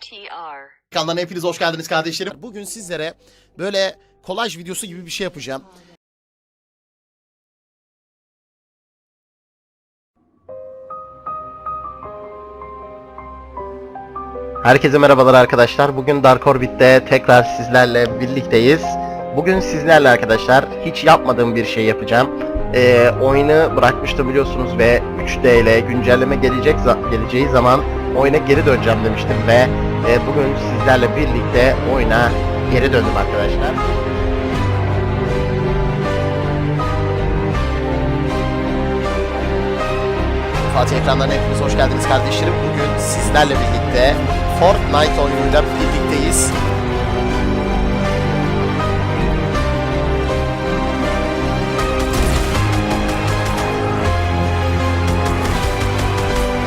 TR. Kanalına hepiniz hoş geldiniz kardeşlerim. Bugün sizlere böyle kolaj videosu gibi bir şey yapacağım. Herkese merhabalar arkadaşlar. Bugün Dark Orbit'te tekrar sizlerle birlikteyiz. Bugün sizlerle arkadaşlar hiç yapmadığım bir şey yapacağım. Ee, oyunu bırakmıştım biliyorsunuz ve 3D ile güncelleme gelecek za- geleceği zaman oyuna geri döneceğim demiştim ve e, bugün sizlerle birlikte oyuna geri döndüm arkadaşlar. Fatih ekranlarına hepiniz hoş geldiniz kardeşlerim. Bugün sizlerle birlikte Fortnite oyunuyla birlikteyiz.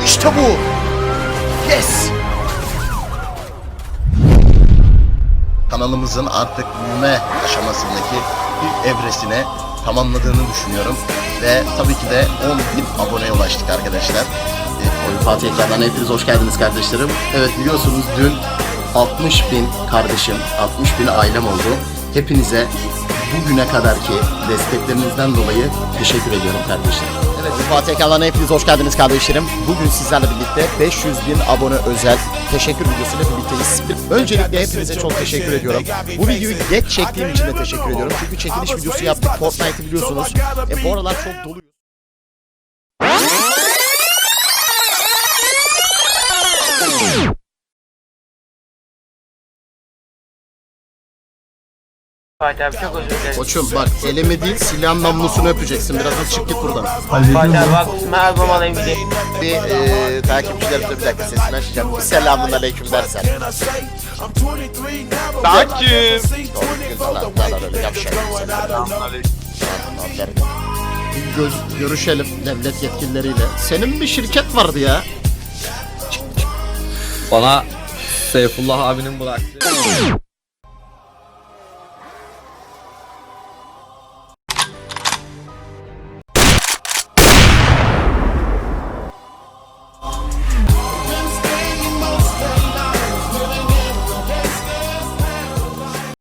İşte bu. Yes. Kanalımızın artık büyüme aşamasındaki bir evresine tamamladığını düşünüyorum. Ve tabii ki de 10 bin aboneye ulaştık arkadaşlar. Ee, Oyun Fatih ekranlarına hepiniz hoş geldiniz kardeşlerim. Evet biliyorsunuz dün 60 bin kardeşim, 60 bin ailem oldu. Hepinize bugüne kadarki desteklerinizden dolayı teşekkür ediyorum kardeşlerim. Evet Fatih ekranlarına hepiniz hoş geldiniz kardeşlerim. Bugün sizlerle birlikte 500 bin abone özel teşekkür videosuyla birlikteyiz. Öncelikle hepinize çok teşekkür ediyorum. Bu videoyu geç çektiğim için de teşekkür ediyorum. Çünkü çekiliş videosu yaptık. Fortnite'ı biliyorsunuz. E, bu aralar çok doluyuz. Fatih abi çok özür dilerim. Koçum bak elimi değil silahın namlusunu öpeceksin. Birazdan çık git buradan. Fatih abi haklısın ben albüm alayım gideyim. Bir e, takipçilerimize bir dakika sesini açacağım. Bir selamun aleyküm dersen. Takip. Göz, görüşelim devlet yetkilileriyle. Senin bir şirket vardı ya. Bana Seyfullah abinin bıraktığı